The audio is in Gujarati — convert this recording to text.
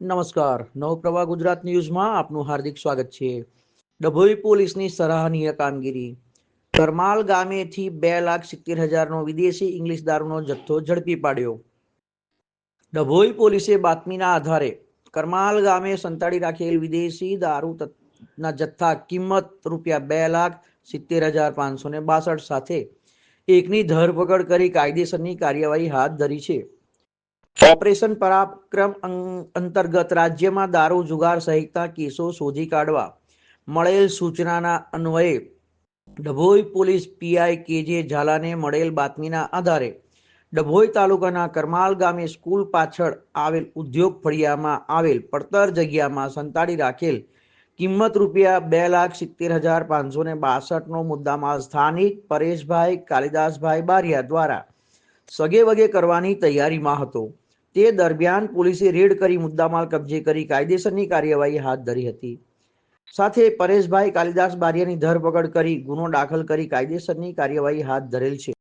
નમસ્કાર. નવપ્રવાહ ગુજરાત ન્યૂઝમાં આપનું હાર્દિક સ્વાગત છે. ડભોઈ પોલીસની સરાહનીય કામગીરી. કરમાલ ગામેથી બે લાખ સિત્તેર હજારનો વિદેશી ઇંગ્લિશ દારૂનો જથ્થો ઝડપી પાડ્યો. ડભોઈ પોલીસે બાતમીના આધારે કરમાલ ગામે સંતાડી રાખેલ વિદેશી દારૂ ના જથ્થા કિંમત રૂપિયા બે લાખ સિત્તેર હજાર પાંચસો ને બાસઠ સાથે એકની ધરપકડ કરી કાયદેસરની કાર્યવાહી હાથ ધરી છે. ઓપરેશન પરાક્રમ અંતર્ગત રાજ્યમાં દારૂ જુગાર સહિતના કેસો શોધી કાઢવા મળેલ સૂચનાના અન્વયે ડભોઈ પોલીસ પીઆઈ કેજે ઝાલાને મળેલ બાતમીના આધારે ડભોઈ તાલુકાના કરમાલ ગામે સ્કૂલ પાછળ આવેલ ઉદ્યોગ ફળિયામાં આવેલ પડતર જગ્યામાં સંતાડી રાખેલ કિંમત રૂપિયા બે લાખ સિત્તેર હજાર પાંચસો ને બાસઠનો મુદ્દામાં સ્થાનિક પરેશભાઈ કાલિદાસભાઈ બારિયા દ્વારા સગે વગે કરવાની તૈયારીમાં હતો. તે દરમિયાન પોલીસે રેડ કરી મુદ્દામાલ કબજે કરી કાયદેસરની કાર્યવાહી હાથ ધરી હતી. સાથે પરેશભાઈ કાલિદાસ બારિયાની ધરપકડ કરી ગુનો દાખલ કરી કાયદેસરની કાર્યવાહી હાથ ધરેલ છે.